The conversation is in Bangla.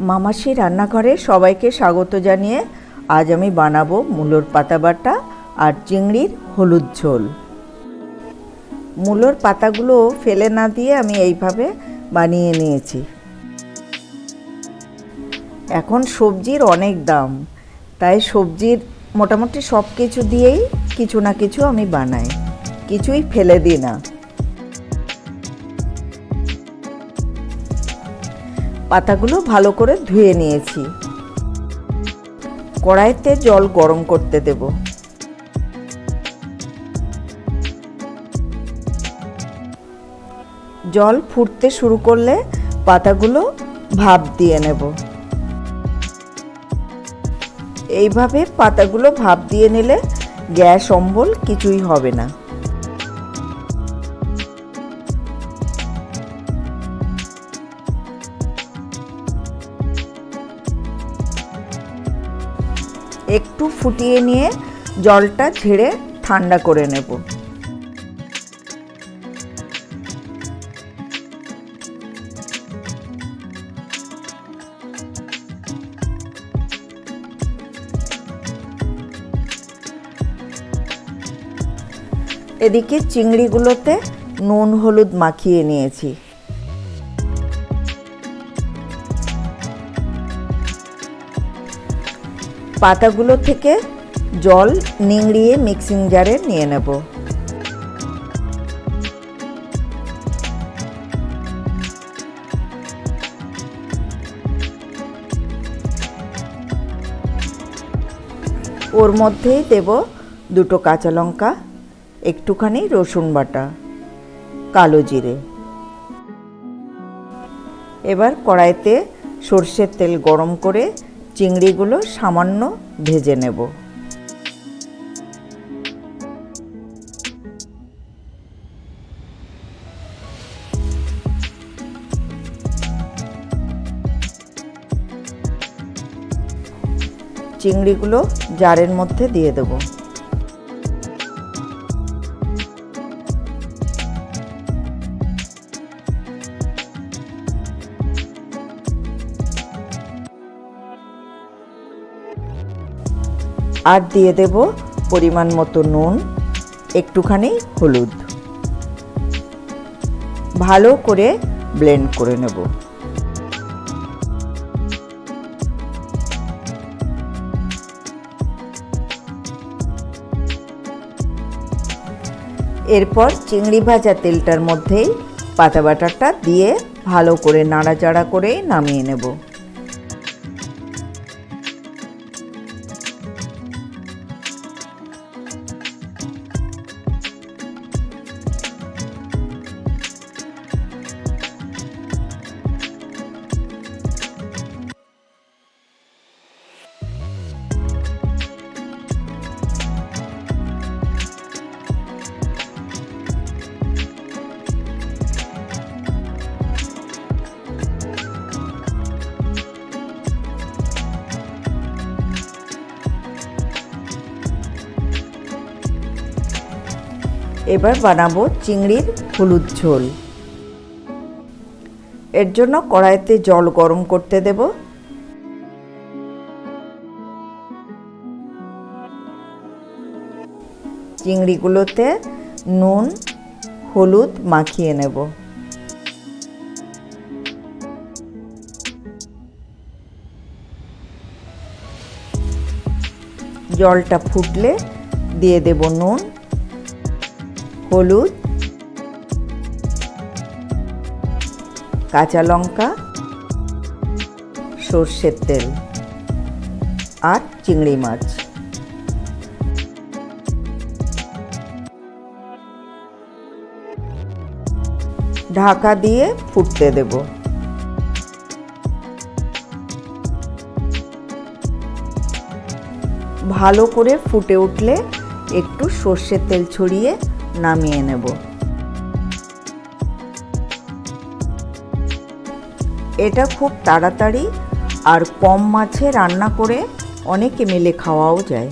মামাসি রান্নাঘরে সবাইকে স্বাগত জানিয়ে আজ আমি বানাবো মূলোর পাতা বাটা আর চিংড়ির হলুদ ঝোল। মূলোর পাতাগুলো ফেলে না দিয়ে আমি এইভাবে বানিয়ে নিয়েছি। এখন সবজির অনেক দাম, তাই সবজির মোটামুটি সব কিছু দিয়েই কিছু না কিছু আমি বানাই, কিছুই ফেলে দিই না। পাতাগুলো ভালো করে ধুয়ে নিয়েছি। কড়াইতে জল গরম করতে দেব। জল ফুটতে শুরু করলে পাতাগুলো ভাপ দিয়ে নেব। এইভাবে পাতাগুলো ভাপ দিয়ে নিলে গ্যাস অম্বল কিছুই হবে না। একটু ফুটিয়ে নিয়ে জলটা ঝেড়ে ঠান্ডা করে নেব। এদিকে চিংড়িগুলোতে নুন হলুদ মাখিয়ে নিয়েছি। পাতাগুলো থেকে জল নিংড়িয়ে মিক্সিং জারে নিয়ে নেব। ওর মধ্যেই দেব দুটো কাঁচা লঙ্কা, একটুখানি রসুন বাটা, কালো জিরে। এবার কড়াইতে সর্ষের তেল গরম করে চিংড়িগুলো সামান্য ভেজে নেব। চিংড়িগুলো জারের মধ্যে দিয়ে দেব। আর দিয়ে দেব পরিমাণ মতো নুন, একটুখানি হলুদ। ভালো করে ব্লেন্ড করে নেব। এরপর চিংড়ি ভাজা তেলটার মধ্যেই পাতা বাটাটা দিয়ে ভালো করে নাড়াচাড়া করে নামিয়ে নেব। এবার বানাবো চিংড়ির হলুদ ঝোল। এর জন্য কড়াইতে জল গরম করতে দেব। চিংড়িগুলোতে নুন, হলুদ মাখিয়ে নেব। জলটা ফুটলে দিয়ে দেব নুন। হলুদ, কাঁচা লঙ্কা, সর্ষের তেল আর চিংড়ি মাছ। ঢাকা দিয়ে ফুটতে দেব। ভালো করে ফুটে উঠলে একটু সর্ষের তেল ছড়িয়ে নামিয়ে নেব। এটা খুব তাড়াতাড়ি আর কম মাছে রান্না করে অনেকে মিলে খাওয়াও যায়।